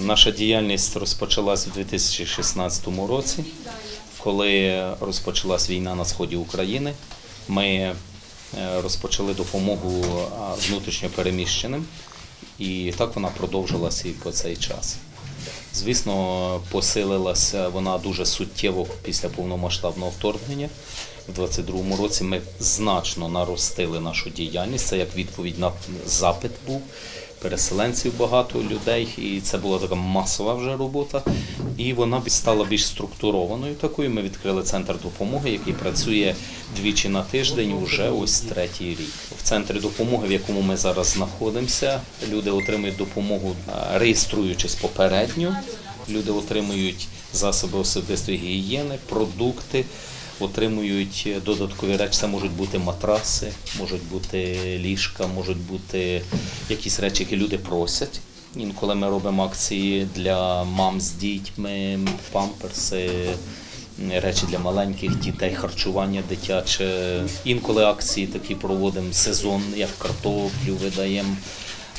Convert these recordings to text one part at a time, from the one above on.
Наша діяльність розпочалась у 2016 році, коли розпочалась війна на сході України. Ми е, розпочали допомогу внутрішньопереміщеним, і так вона продовжилася і по цей час. Звісно, посилилася вона дуже суттєво після повномасштабного вторгнення. У 2022 році ми значно наростили нашу діяльність. Це як відповідь на запит був. Переселенців багато людей, і це була така масова вже робота. І вона стала більш структурованою такою. Ми відкрили центр допомоги, який працює двічі на тиждень уже ось третій рік. В центрі допомоги, в якому ми зараз знаходимося, люди отримують допомогу, е, реєструючись попередньо. Люди отримують засоби особистої гігієни, продукти, отримують додаткові речі. Це можуть бути матраси, можуть бути ліжка, можуть бути якісь речі, які люди просять. Інколи ми робимо акції для мам з дітьми, памперси, речі для маленьких дітей, харчування дитяче. Інколи акції такі проводимо сезон, як картоплю видаємо.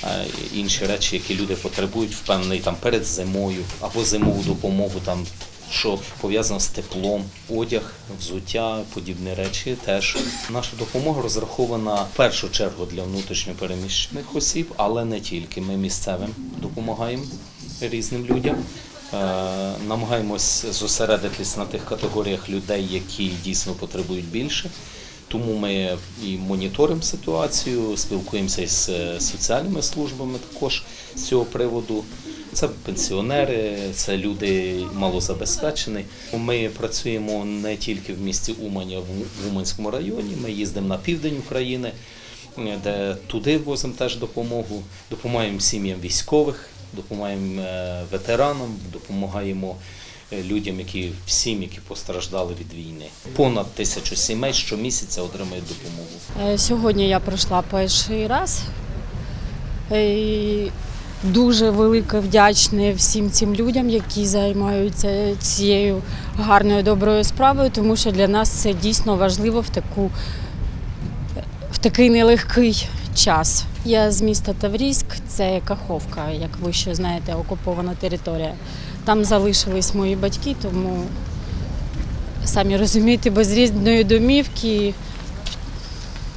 е, Інші речі, які люди потребують, впевнений там перед зимою або зимову допомогу, там що пов'язано з теплом, одяг, взуття, подібні речі. Теж наша допомога розрахована в першу чергу для внутрішньопереміщених осіб, але не тільки. Ми місцевим допомагаємо різним людям. Е, Намагаємось зосередитись на тих категоріях людей, які дійсно потребують більше. Тому ми і моніторимо ситуацію, спілкуємося із е, соціальними службами також з цього приводу. Це пенсіонери, це люди малозабезпечені. Ми працюємо не тільки в місті Умані, а в Уманському районі. Ми їздимо на південь України, де туди возимо теж допомогу. Допомагаємо сім'ям військових, допомагаємо е, ветеранам, допомагаємо е, людям, які всім, які постраждали від війни. Понад тисячу сімей щомісяця отримують допомогу. Е, Сьогодні я прийшла перший раз. Дуже велике вдячне всім цим людям, які займаються цією гарною доброю справою, тому що для нас це дійсно важливо в таку в такий нелегкий час. Я з міста Таврійськ, це Каховка, як ви ще знаєте, окупована територія. Там залишились мої батьки, тому самі розумієте, без рідної домівки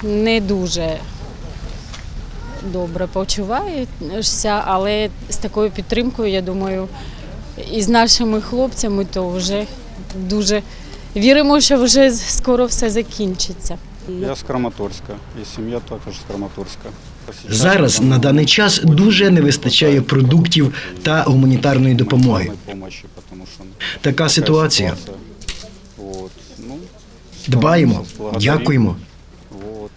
не дуже добре почуваєшся, але з такою підтримкою, я думаю, і з нашими хлопцями, то вже дуже віримо, що вже скоро все закінчиться. Я з Краматорська, і сім'я також з Краматорська. Зараз на даний час дуже не вистачає продуктів та гуманітарної допомоги. Така ситуація. Ну, Дбаємо, дякуємо Вот.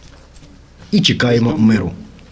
і чекаємо миру.